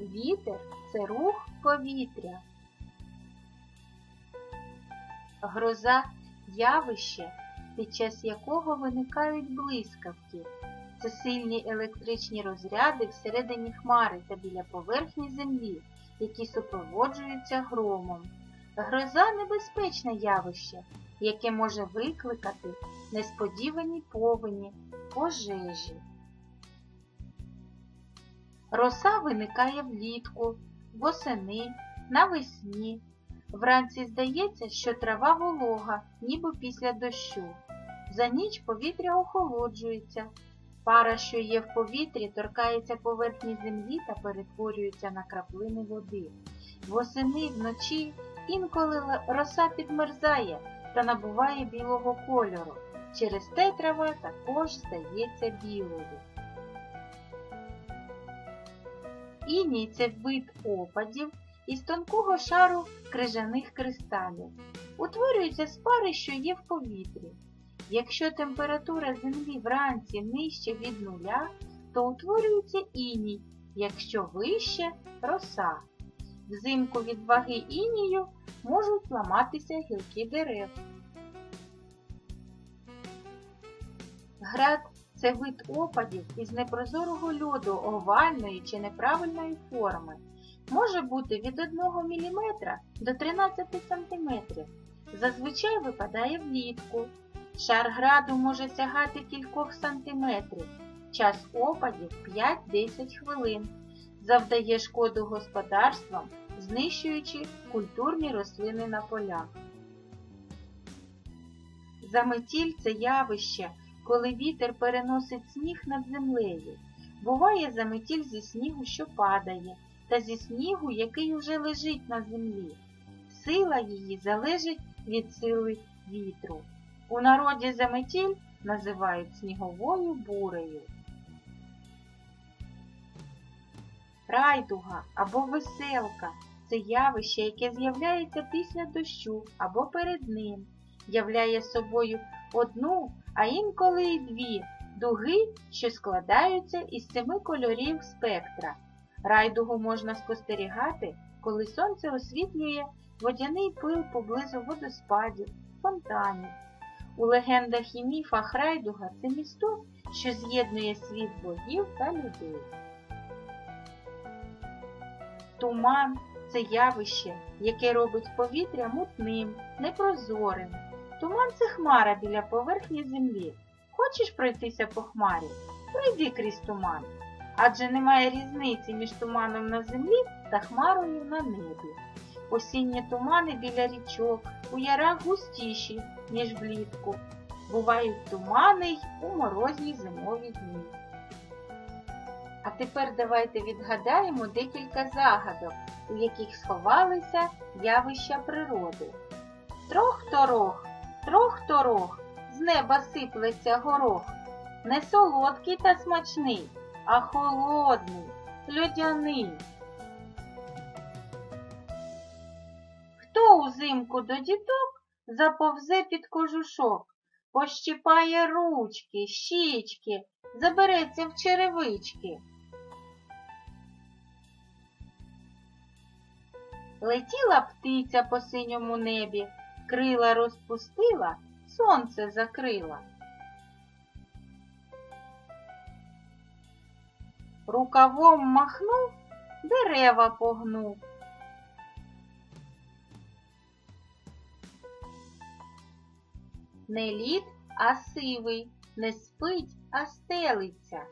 Вітер це рух повітря. Гроза явище, під час якого виникають блискавки. Це сильні електричні розряди всередині хмари та біля поверхні землі, які супроводжуються громом. Гроза небезпечне явище, яке може викликати несподівані повені, пожежі. Роса виникає влітку, восени, навесні. Вранці здається, що трава волога, ніби після дощу. За ніч повітря охолоджується. Пара, що є в повітрі, торкається поверхні землі та перетворюється на краплини води. Восени вночі інколи роса підмерзає та набуває білого кольору. Через те трава також стається білою. Іній це вид опадів із тонкого шару крижаних кристалів. Утворюється з пари, що є в повітрі. Якщо температура землі вранці нижче від нуля, то утворюється іній, якщо вище роса. Взимку від ваги інію можуть ламатися гілки дерев. Град це вид опадів із непрозорого льоду овальної чи неправильної форми. Може бути від 1 мм до 13 см. Зазвичай випадає влітку. Шар граду може сягати кількох сантиметрів. Час опадів 5-10 хвилин. Завдає шкоду господарствам, знищуючи культурні рослини на полях. Заметіль це явище, коли вітер переносить сніг над землею. Буває заметіль зі снігу, що падає, та зі снігу, який уже лежить на землі. Сила її залежить від сили вітру. У народі заметіль називають сніговою бурею. Райдуга або веселка це явище, яке з'являється після дощу або перед ним, являє собою одну, а інколи й дві дуги, що складаються із семи кольорів спектра. Райдугу можна спостерігати, коли сонце освітлює водяний пил поблизу водоспадів, фонтанів. У легендах і міфах Райдуга це місто, що з'єднує світ богів та людей. Туман це явище, яке робить повітря мутним, непрозорим. Туман це хмара біля поверхні землі. Хочеш пройтися по хмарі? Пройди крізь туман. Адже немає різниці між туманом на землі та хмарою на небі. Осінні тумани біля річок, у ярах густіші, ніж влітку. Бувають тумани й у морозні зимові дні. А тепер давайте відгадаємо декілька загадок, у яких сховалися явища природи. Трох-торох, трох-торох, з неба сиплеться горох. Не солодкий та смачний, а холодний, льодяний. Хто узимку до діток заповзе під кожушок, пощипає ручки, щічки, забереться в черевички. Летіла птиця по синьому небі, крила розпустила, сонце закрила. Рукавом махнув, дерева погнув. Не лід, а сивий, не спить, а стелиться.